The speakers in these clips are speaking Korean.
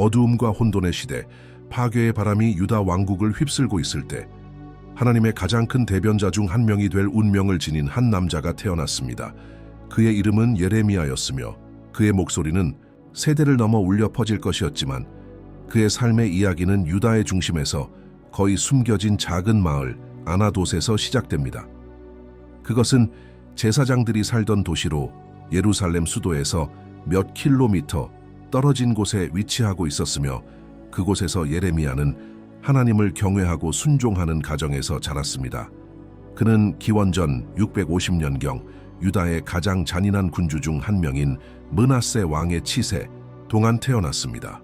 어두움과 혼돈의 시대, 파괴의 바람이 유다 왕국을 휩쓸고 있을 때 하나님의 가장 큰 대변자 중 한 명이 될 운명을 지닌 한 남자가 태어났습니다. 그의 이름은 예레미야였으며 그의 목소리는 세대를 넘어 울려 퍼질 것이었지만 그의 삶의 이야기는 유다의 중심에서 거의 숨겨진 작은 마을 아나돗에서 시작됩니다. 그것은 제사장들이 살던 도시로 예루살렘 수도에서 몇 킬로미터 떨어진 곳에 위치하고 있었으며 그곳에서 예레미야는 하나님을 경외하고 순종하는 가정에서 자랐습니다. 그는 기원전 650년경 유다의 가장 잔인한 군주 중 한 명인 므나세 왕의 치세 동안 태어났습니다.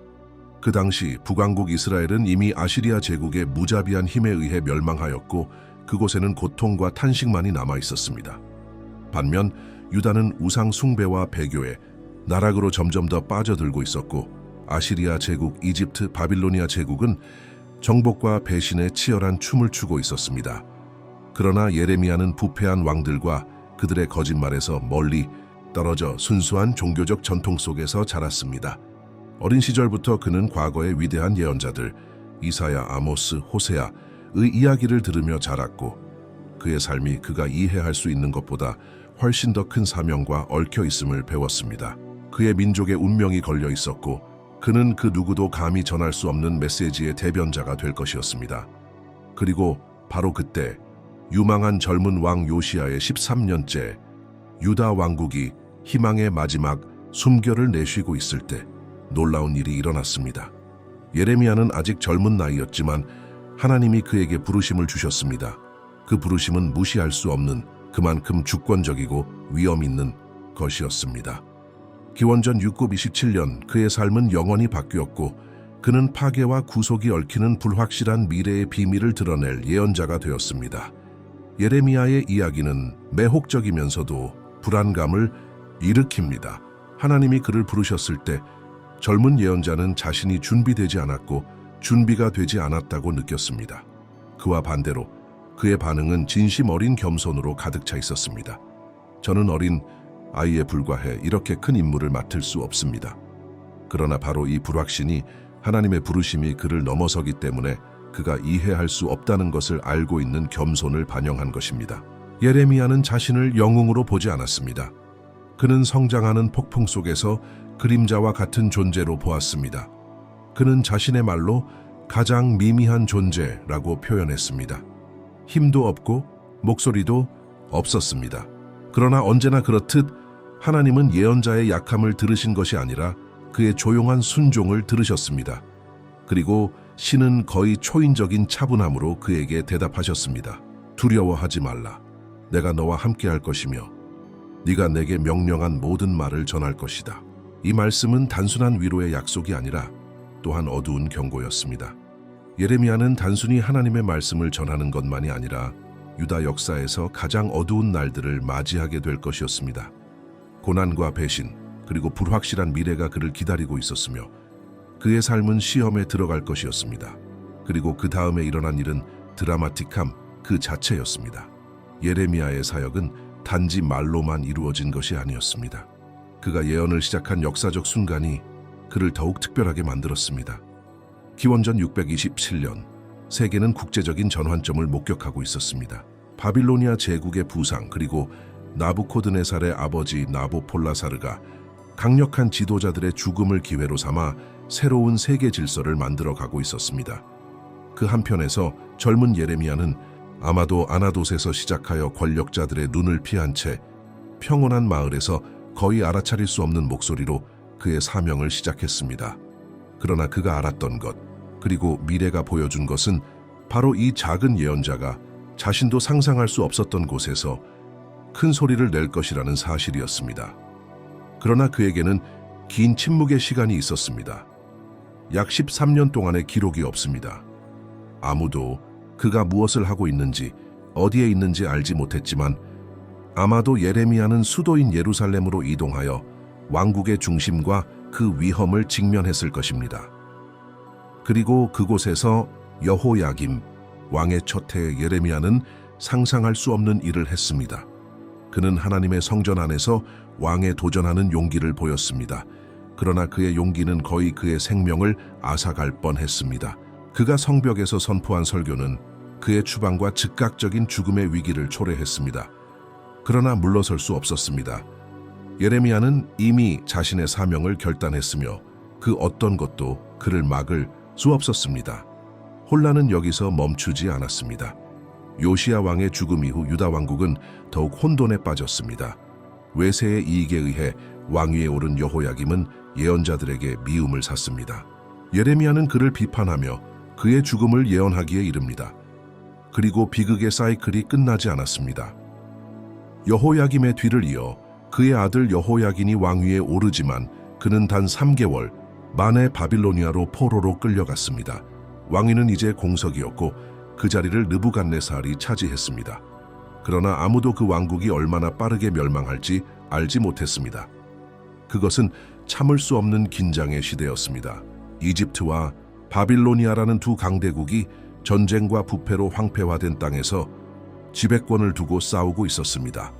그 당시 북왕국 이스라엘은 이미 아시리아 제국의 무자비한 힘에 의해 멸망하였고 그곳에는 고통과 탄식만이 남아 있었습니다. 반면 유다는 우상 숭배와 배교에 나락으로 점점 더 빠져들고 있었고 아시리아 제국, 이집트, 바빌로니아 제국은 정복과 배신에 치열한 춤을 추고 있었습니다. 그러나 예레미야는 부패한 왕들과 그들의 거짓말에서 멀리 떨어져 순수한 종교적 전통 속에서 자랐습니다. 어린 시절부터 그는 과거의 위대한 예언자들 이사야, 아모스, 호세아의 이야기를 들으며 자랐고 그의 삶이 그가 이해할 수 있는 것보다 훨씬 더 큰 사명과 얽혀 있음을 배웠습니다. 그의 민족의 운명이 걸려 있었고 그는 그 누구도 감히 전할 수 없는 메시지의 대변자가 될 것이었습니다. 그리고 바로 그때 유망한 젊은 왕 요시아의 13년째 유다 왕국이 희망의 마지막 숨결을 내쉬고 있을 때 놀라운 일이 일어났습니다. 예레미야는 아직 젊은 나이였지만 하나님이 그에게 부르심을 주셨습니다. 그 부르심은 무시할 수 없는 그만큼 주권적이고 위험 있는 것이었습니다. 기원전 627년 그의 삶은 영원히 바뀌었고 그는 파괴와 구속이 얽히는 불확실한 미래의 비밀을 드러낼 예언자가 되었습니다. 예레미야의 이야기는 매혹적이면서도 불안감을 일으킵니다. 하나님이 그를 부르셨을 때 젊은 예언자는 자신이 준비되지 않았고 준비가 되지 않았다고 느꼈습니다. 그와 반대로 그의 반응은 진심 어린 겸손으로 가득 차 있었습니다. 저는 어린 아이에 불과해 이렇게 큰 임무를 맡을 수 없습니다. 그러나 바로 이 불확신이 하나님의 부르심이 그를 넘어서기 때문에 그가 이해할 수 없다는 것을 알고 있는 겸손을 반영한 것입니다. 예레미야는 자신을 영웅으로 보지 않았습니다. 그는 성장하는 폭풍 속에서 그림자와 같은 존재로 보았습니다. 그는 자신의 말로 가장 미미한 존재라고 표현했습니다. 힘도 없고 목소리도 없었습니다. 그러나 언제나 그렇듯 하나님은 예언자의 약함을 들으신 것이 아니라 그의 조용한 순종을 들으셨습니다. 그리고 신은 거의 초인적인 차분함으로 그에게 대답하셨습니다. 두려워하지 말라. 내가 너와 함께할 것이며 네가 내게 명령한 모든 말을 전할 것이다. 이 말씀은 단순한 위로의 약속이 아니라 또한 어두운 경고였습니다. 예레미야는 단순히 하나님의 말씀을 전하는 것만이 아니라 유다 역사에서 가장 어두운 날들을 맞이하게 될 것이었습니다. 고난과 배신, 그리고 불확실한 미래가 그를 기다리고 있었으며 그의 삶은 시험에 들어갈 것이었습니다. 그리고 그 다음에 일어난 일은 드라마틱함 그 자체였습니다. 예레미야의 사역은 단지 말로만 이루어진 것이 아니었습니다. 그가 예언을 시작한 역사적 순간이 그를 더욱 특별하게 만들었습니다. 기원전 627년 세계는 국제적인 전환점을 목격하고 있었습니다. 바빌로니아 제국의 부상 그리고 나부코드네살의 아버지 나보폴라사르가 강력한 지도자들의 죽음을 기회로 삼아 새로운 세계 질서를 만들어 가고 있었습니다. 그 한편에서 젊은 예레미야는 아마도 아나돗에서 시작하여 권력자들의 눈을 피한 채 평온한 마을에서 거의 알아차릴 수 없는 목소리로 그의 사명을 시작했습니다. 그러나 그가 알았던 것, 그리고 미래가 보여준 것은 바로 이 작은 예언자가 자신도 상상할 수 없었던 곳에서 큰 소리를 낼 것이라는 사실이었습니다. 그러나 그에게는 긴 침묵의 시간이 있었습니다. 약 13년 동안의 기록이 없습니다. 아무도 그가 무엇을 하고 있는지, 어디에 있는지 알지 못했지만 아마도 예레미야는 수도인 예루살렘으로 이동하여 왕국의 중심과 그 위험을 직면했을 것입니다. 그리고 그곳에서 여호야김 왕의 첫해 예레미야는 상상할 수 없는 일을 했습니다. 그는 하나님의 성전 안에서 왕에 도전하는 용기를 보였습니다. 그러나 그의 용기는 거의 그의 생명을 앗아갈 뻔했습니다. 그가 성벽에서 선포한 설교는 그의 추방과 즉각적인 죽음의 위기를 초래했습니다. 그러나 물러설 수 없었습니다. 예레미야는 이미 자신의 사명을 결단했으며 그 어떤 것도 그를 막을 수 없었습니다. 혼란은 여기서 멈추지 않았습니다. 요시야 왕의 죽음 이후 유다 왕국은 더욱 혼돈에 빠졌습니다. 외세의 이익에 의해 왕위에 오른 여호야김은 예언자들에게 미움을 샀습니다. 예레미야는 그를 비판하며 그의 죽음을 예언하기에 이릅니다. 그리고 비극의 사이클이 끝나지 않았습니다. 여호야김의 뒤를 이어 그의 아들 여호야긴이 왕위에 오르지만 그는 단 3개월 만에 바빌로니아로 포로로 끌려갔습니다. 왕위는 이제 공석이었고 그 자리를 느부갓네살이 차지했습니다. 그러나 아무도 그 왕국이 얼마나 빠르게 멸망할지 알지 못했습니다. 그것은 참을 수 없는 긴장의 시대였습니다. 이집트와 바빌로니아라는 두 강대국이 전쟁과 부패로 황폐화된 땅에서 지배권을 두고 싸우고 있었습니다.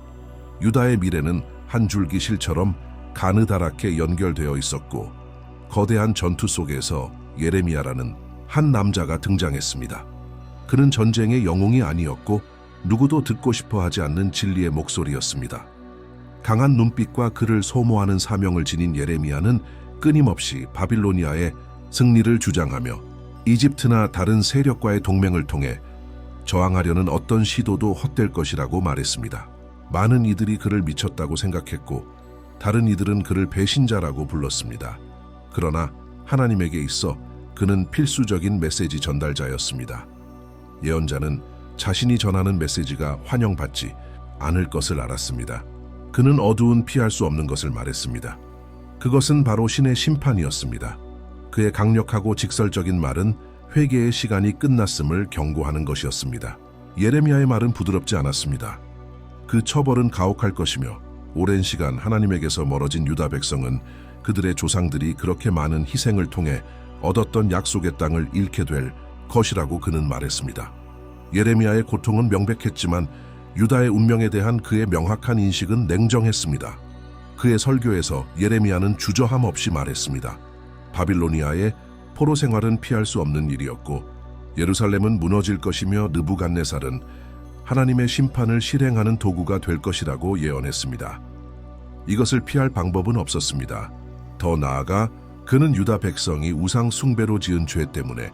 유다의 미래는 한 줄기 실처럼 가느다랗게 연결되어 있었고 거대한 전투 속에서 예레미야라는 한 남자가 등장했습니다. 그는 전쟁의 영웅이 아니었고 누구도 듣고 싶어 하지 않는 진리의 목소리였습니다. 강한 눈빛과 그를 소모하는 사명을 지닌 예레미야는 끊임없이 바빌로니아의 승리를 주장하며 이집트나 다른 세력과의 동맹을 통해 저항하려는 어떤 시도도 헛될 것이라고 말했습니다. 많은 이들이 그를 미쳤다고 생각했고 다른 이들은 그를 배신자라고 불렀습니다. 그러나 하나님에게 있어 그는 필수적인 메시지 전달자였습니다. 예언자는 자신이 전하는 메시지가 환영받지 않을 것을 알았습니다. 그는 어두운 피할 수 없는 것을 말했습니다. 그것은 바로 신의 심판이었습니다. 그의 강력하고 직설적인 말은 회개의 시간이 끝났음을 경고하는 것이었습니다. 예레미야의 말은 부드럽지 않았습니다. 그 처벌은 가혹할 것이며 오랜 시간 하나님에게서 멀어진 유다 백성은 그들의 조상들이 그렇게 많은 희생을 통해 얻었던 약속의 땅을 잃게 될 것이라고 그는 말했습니다. 예레미야의 고통은 명백했지만 유다의 운명에 대한 그의 명확한 인식은 냉정했습니다. 그의 설교에서 예레미야는 주저함 없이 말했습니다. 바빌로니아의 포로 생활은 피할 수 없는 일이었고 예루살렘은 무너질 것이며 느부갓네살은 하나님의 심판을 실행하는 도구가 될 것이라고 예언했습니다. 이것을 피할 방법은 없었습니다. 더 나아가 그는 유다 백성이 우상 숭배로 지은 죄 때문에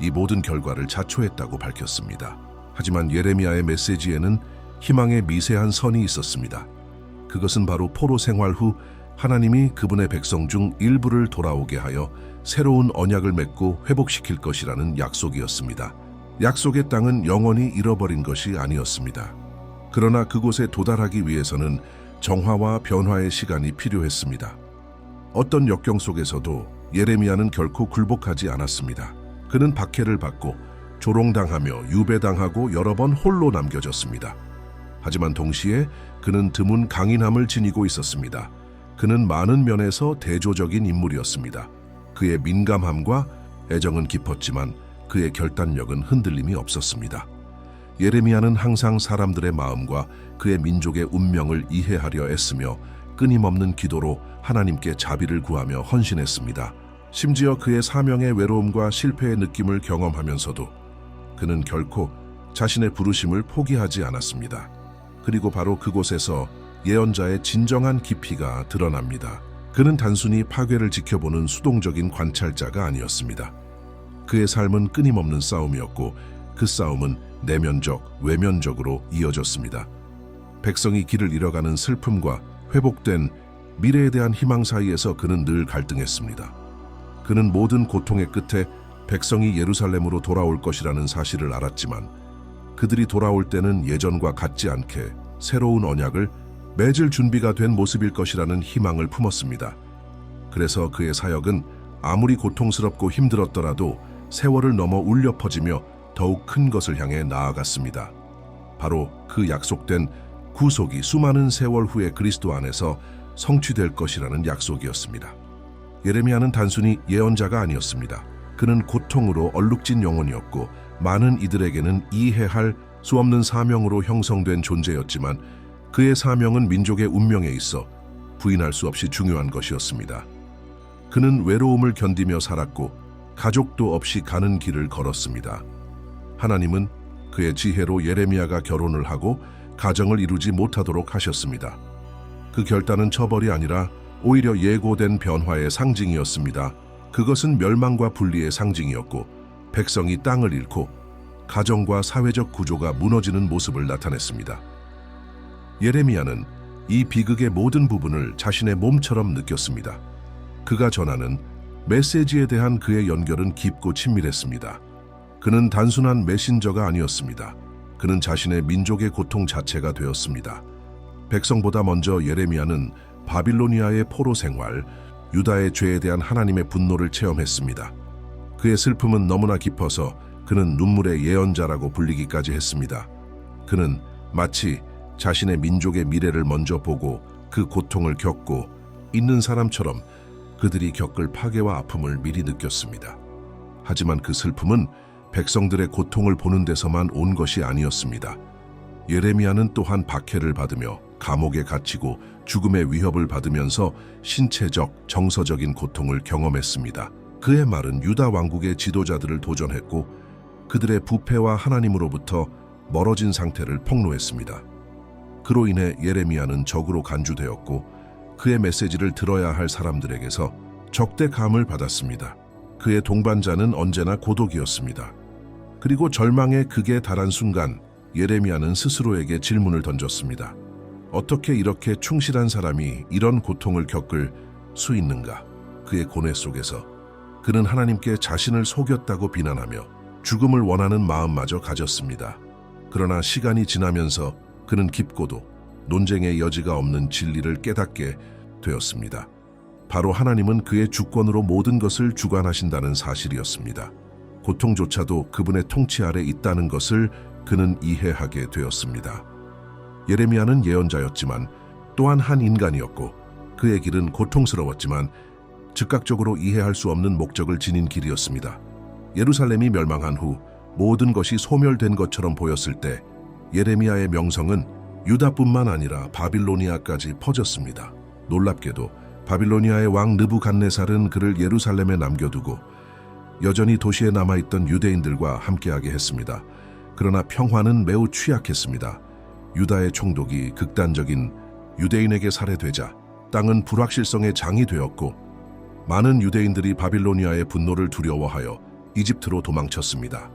이 모든 결과를 자초했다고 밝혔습니다. 하지만 예레미야의 메시지에는 희망의 미세한 선이 있었습니다. 그것은 바로 포로 생활 후 하나님이 그분의 백성 중 일부를 돌아오게 하여 새로운 언약을 맺고 회복시킬 것이라는 약속이었습니다. 약속의 땅은 영원히 잃어버린 것이 아니었습니다. 그러나 그곳에 도달하기 위해서는 정화와 변화의 시간이 필요했습니다. 어떤 역경 속에서도 예레미야는 결코 굴복하지 않았습니다. 그는 박해를 받고 조롱당하며 유배당하고 여러 번 홀로 남겨졌습니다. 하지만 동시에 그는 드문 강인함을 지니고 있었습니다. 그는 많은 면에서 대조적인 인물이었습니다. 그의 민감함과 애정은 깊었지만 그의 결단력은 흔들림이 없었습니다. 예레미야는 항상 사람들의 마음과 그의 민족의 운명을 이해하려 애쓰며 끊임없는 기도로 하나님께 자비를 구하며 헌신했습니다. 심지어 그의 사명의 외로움과 실패의 느낌을 경험하면서도 그는 결코 자신의 부르심을 포기하지 않았습니다. 그리고 바로 그곳에서 예언자의 진정한 깊이가 드러납니다. 그는 단순히 파괴를 지켜보는 수동적인 관찰자가 아니었습니다. 그의 삶은 끊임없는 싸움이었고 그 싸움은 내면적, 외면적으로 이어졌습니다. 백성이 길을 잃어가는 슬픔과 회복된 미래에 대한 희망 사이에서 그는 늘 갈등했습니다. 그는 모든 고통의 끝에 백성이 예루살렘으로 돌아올 것이라는 사실을 알았지만 그들이 돌아올 때는 예전과 같지 않게 새로운 언약을 맺을 준비가 된 모습일 것이라는 희망을 품었습니다. 그래서 그의 사역은 아무리 고통스럽고 힘들었더라도 세월을 넘어 울려 퍼지며 더욱 큰 것을 향해 나아갔습니다. 바로 그 약속된 구속이 수많은 세월 후에 그리스도 안에서 성취될 것이라는 약속이었습니다. 예레미야는 단순히 예언자가 아니었습니다. 그는 고통으로 얼룩진 영혼이었고 많은 이들에게는 이해할 수 없는 사명으로 형성된 존재였지만 그의 사명은 민족의 운명에 있어 부인할 수 없이 중요한 것이었습니다. 그는 외로움을 견디며 살았고 가족도 없이 가는 길을 걸었습니다. 하나님은 그의 지혜로 예레미야가 결혼을 하고 가정을 이루지 못하도록 하셨습니다. 그 결단은 처벌이 아니라 오히려 예고된 변화의 상징이었습니다. 그것은 멸망과 분리의 상징이었고 백성이 땅을 잃고 가정과 사회적 구조가 무너지는 모습을 나타냈습니다. 예레미야는 이 비극의 모든 부분을 자신의 몸처럼 느꼈습니다. 그가 전하는 메시지에 대한 그의 연결은 깊고 친밀했습니다. 그는 단순한 메신저가 아니었습니다. 그는 자신의 민족의 고통 자체가 되었습니다. 백성보다 먼저 예레미야는 바빌로니아의 포로 생활, 유다의 죄에 대한 하나님의 분노를 체험했습니다. 그의 슬픔은 너무나 깊어서 그는 눈물의 예언자라고 불리기까지 했습니다. 그는 마치 자신의 민족의 미래를 먼저 보고 그 고통을 겪고 있는 사람처럼 그들이 겪을 파괴와 아픔을 미리 느꼈습니다. 하지만 그 슬픔은 백성들의 고통을 보는 데서만 온 것이 아니었습니다. 예레미야는 또한 박해를 받으며 감옥에 갇히고 죽음의 위협을 받으면서 신체적, 정서적인 고통을 경험했습니다. 그의 말은 유다 왕국의 지도자들을 도전했고 그들의 부패와 하나님으로부터 멀어진 상태를 폭로했습니다. 그로 인해 예레미야는 적으로 간주되었고 그의 메시지를 들어야 할 사람들에게서 적대감을 받았습니다. 그의 동반자는 언제나 고독이었습니다. 그리고 절망의 극에 달한 순간 예레미야는 스스로에게 질문을 던졌습니다. 어떻게 이렇게 충실한 사람이 이런 고통을 겪을 수 있는가? 그의 고뇌 속에서 그는 하나님께 자신을 속였다고 비난하며 죽음을 원하는 마음마저 가졌습니다. 그러나 시간이 지나면서 그는 깊고도 논쟁의 여지가 없는 진리를 깨닫게 되었습니다. 바로 하나님은 그의 주권으로 모든 것을 주관하신다는 사실이었습니다. 고통조차도 그분의 통치 아래 있다는 것을 그는 이해하게 되었습니다. 예레미야는 예언자였지만 또한 한 인간이었고 그의 길은 고통스러웠지만 즉각적으로 이해할 수 없는 목적을 지닌 길이었습니다. 예루살렘이 멸망한 후 모든 것이 소멸된 것처럼 보였을 때 예레미야의 명성은 유다뿐만 아니라 바빌로니아까지 퍼졌습니다. 놀랍게도 바빌로니아의 왕 느부갓네살은 그를 예루살렘에 남겨두고 여전히 도시에 남아있던 유대인들과 함께하게 했습니다. 그러나 평화는 매우 취약했습니다. 유다의 총독이 극단적인 유대인에게 살해되자 땅은 불확실성의 장이 되었고 많은 유대인들이 바빌로니아의 분노를 두려워하여 이집트로 도망쳤습니다.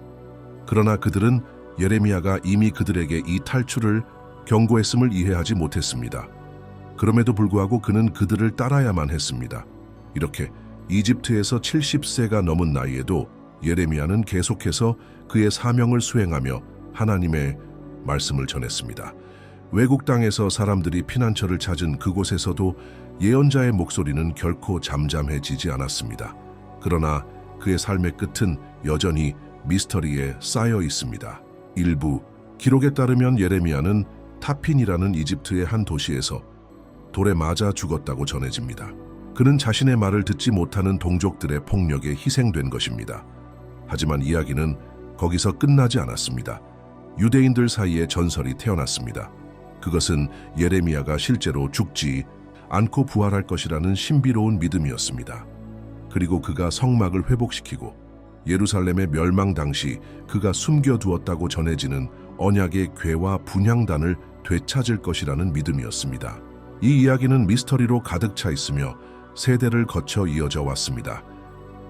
그러나 그들은 예레미야가 이미 그들에게 이 탈출을 경고했음을 이해하지 못했습니다. 그럼에도 불구하고 그는 그들을 따라야만 했습니다. 이렇게 이집트에서 70세가 넘은 나이에도 예레미야는 계속해서 그의 사명을 수행하며 하나님의 말씀을 전했습니다. 외국 땅에서 사람들이 피난처를 찾은 그곳에서도 예언자의 목소리는 결코 잠잠해지지 않았습니다. 그러나 그의 삶의 끝은 여전히 미스터리에 쌓여 있습니다. 일부 기록에 따르면 예레미야는 타핀이라는 이집트의 한 도시에서 돌에 맞아 죽었다고 전해집니다. 그는 자신의 말을 듣지 못하는 동족들의 폭력에 희생된 것입니다. 하지만 이야기는 거기서 끝나지 않았습니다. 유대인들 사이에 전설이 태어났습니다. 그것은 예레미야가 실제로 죽지 않고 부활할 것이라는 신비로운 믿음이었습니다. 그리고 그가 성막을 회복시키고 예루살렘의 멸망 당시 그가 숨겨두었다고 전해지는 언약의 괴와 분향단을 되찾을 것이라는 믿음이었습니다. 이 이야기는 미스터리로 가득 차 있으며 세대를 거쳐 이어져 왔습니다.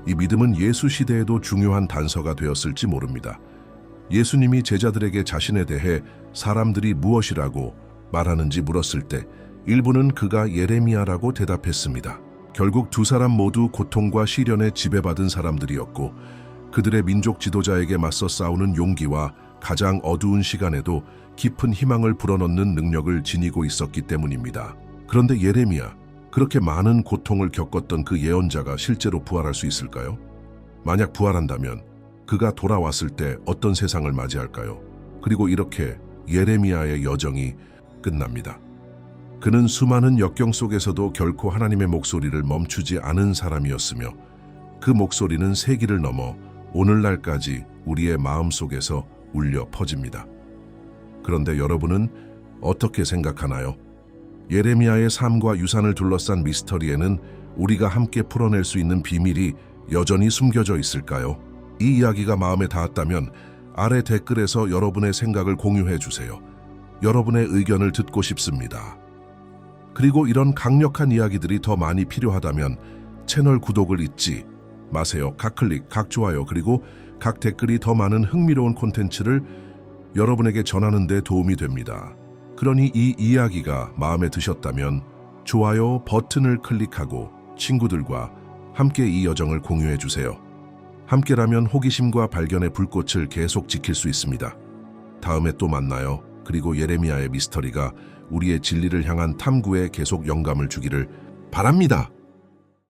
이 믿음은 예수 시대에도 중요한 단서가 되었을지 모릅니다. 예수님이 제자들에게 자신에 대해 사람들이 무엇이라고 말하는지 물었을 때 일부는 그가 예레미야라고 대답했습니다. 결국 두 사람 모두 고통과 시련에 지배받은 사람들이었고 그들의 민족 지도자에게 맞서 싸우는 용기와 가장 어두운 시간에도 깊은 희망을 불어넣는 능력을 지니고 있었기 때문입니다. 그런데 예레미야, 그렇게 많은 고통을 겪었던 그 예언자가 실제로 부활할 수 있을까요? 만약 부활한다면 그가 돌아왔을 때 어떤 세상을 맞이할까요? 그리고 이렇게 예레미야의 여정이 끝납니다. 그는 수많은 역경 속에서도 결코 하나님의 목소리를 멈추지 않은 사람이었으며 그 목소리는 세기를 넘어 오늘날까지 우리의 마음 속에서 울려 퍼집니다. 그런데 여러분은 어떻게 생각하나요? 예레미야의 삶과 유산을 둘러싼 미스터리에는 우리가 함께 풀어낼 수 있는 비밀이 여전히 숨겨져 있을까요? 이 이야기가 마음에 닿았다면 아래 댓글에서 여러분의 생각을 공유해 주세요. 여러분의 의견을 듣고 싶습니다. 그리고 이런 강력한 이야기들이 더 많이 필요하다면 채널 구독을 잊지 마세요. 각 클릭, 각 좋아요, 그리고 각 댓글이 더 많은 흥미로운 콘텐츠를 여러분에게 전하는 데 도움이 됩니다. 그러니 이 이야기가 마음에 드셨다면 좋아요 버튼을 클릭하고 친구들과 함께 이 여정을 공유해 주세요. 함께라면 호기심과 발견의 불꽃을 계속 지킬 수 있습니다. 다음에 또 만나요. 그리고 예레미야의 미스터리가 우리의 진리를 향한 탐구에 계속 영감을 주기를 바랍니다.